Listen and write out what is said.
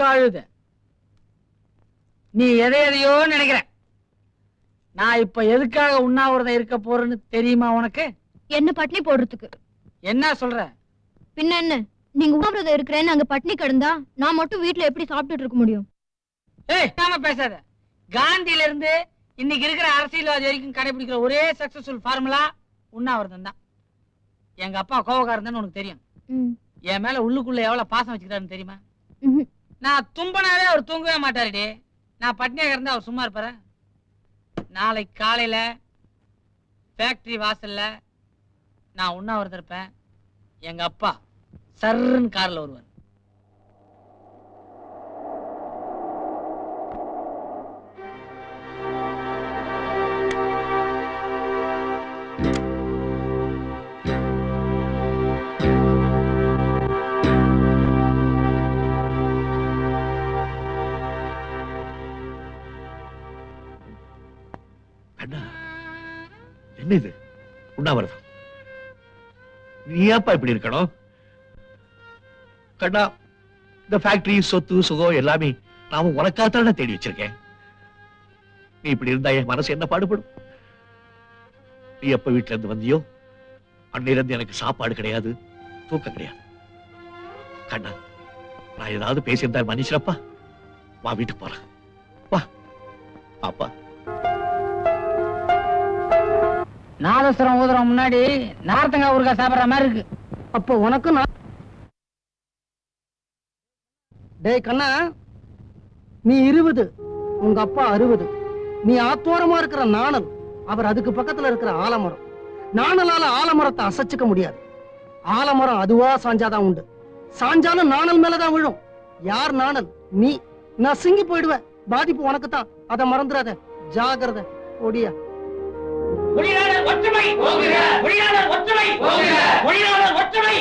கழுத. நீ எதை எதையோ நினைக்கிற. நான் இப்ப எதுக்காக உண்ணாவிரதம் இருக்க போறேன்னு தெரியுமா உனக்கு? என்ன பட்னி போடுறதுக்கு? என்ன சொல்ற? பின்ன என்ன? நீங்க உணவுறத இருக்கிறேன்னு அங்க பட்னி கிடந்தா நான் மட்டும் வீட்ல எப்படி சாப்பிட்டுட்டு இருக்க முடியும்? ஏய் நாம பேசாத. காந்தியில இருந்து இன்னைக்கு இருக்கிற அரசியல்வாதி வரைக்கும் கடைபிடிக்கிற ஒரே சக்சஸ்ஃபுல் ஃபார்முலா உண்ணாவிரதம் தான். எங்க அப்பா கோவக்காரன் உனக்கு தெரியும். என் மேல உள்ளுக்குள்ள எவ்வளவு பாசம் வச்சுக்கிறாருன்னு தெரியுமா. நான் தும்பனாவே அவர் தூங்கவே மாட்டாருடி. நான் பட்னியாக இருந்தால் அவர் சும்மா இருப்பாரு? நாளைக்கு காலையில ஃபேக்ட்ரி வாசல்ல நான் உண்ணாவிரதம் இருப்பேன். எங்க அப்பா சர்ன்னு கார்ல வருவார். அண்ணா என்ன இது? உண்ணாவிரதம். நீ ஏப்பா இப்படி இருக்கணும்? கண்ணா இந்த ஃபேக்டரி சொத்து சுகம் எல்லாமே நாம உனக்காகத்தான தேடி வச்சிருக்கேன். நீ இப்படி இருந்தா என் மனசு என்ன பாடுபடும்? நீ எப்ப வீட்டுல இருந்து வந்தியோ அன்னையில இருந்து எனக்கு சாப்பாடு கிடையாது தூக்கம் கிடையாது. கண்ணா நான் ஏதாவது பேசியிருந்தா மன்னிச்சிடப்பா? வா வீட்டுக்கு போறேன் வா. பாப்பா. நாதஸ்வரம் ஊதுறோம் முன்னாடி நார்த்தங்காய் ஊருக்கா சாப்பிட்ற மாதிரி இருக்கு. அப்போ உனக்கு டேய் கண்ணா நீ இருபது உங்க அப்பா அறுபது. நீ ஆத்தோரமா இருக்கிற நாணல் அவர் அதுக்கு பக்கத்துல இருக்கிற ஆலமரம். நாணலால ஆலமரத்தை அசைச்சுக்க முடியாது. ஆலமரம் அதுவா சாஞ்சாதான் உண்டு. சாஞ்சாலும் நாணல் மேலதான் விழும். யார் நாணல்? நீ. நான் சிங்கி போயிடுவேன். பாதிப்பு உனக்கு தான் அதை மறந்துடாத. ஜாகிரதை ஒடியா மொழியாளர் ஒற்றுமை மொழியாளர் ஒற்றுமை மொழியாளர் ஒற்றுமை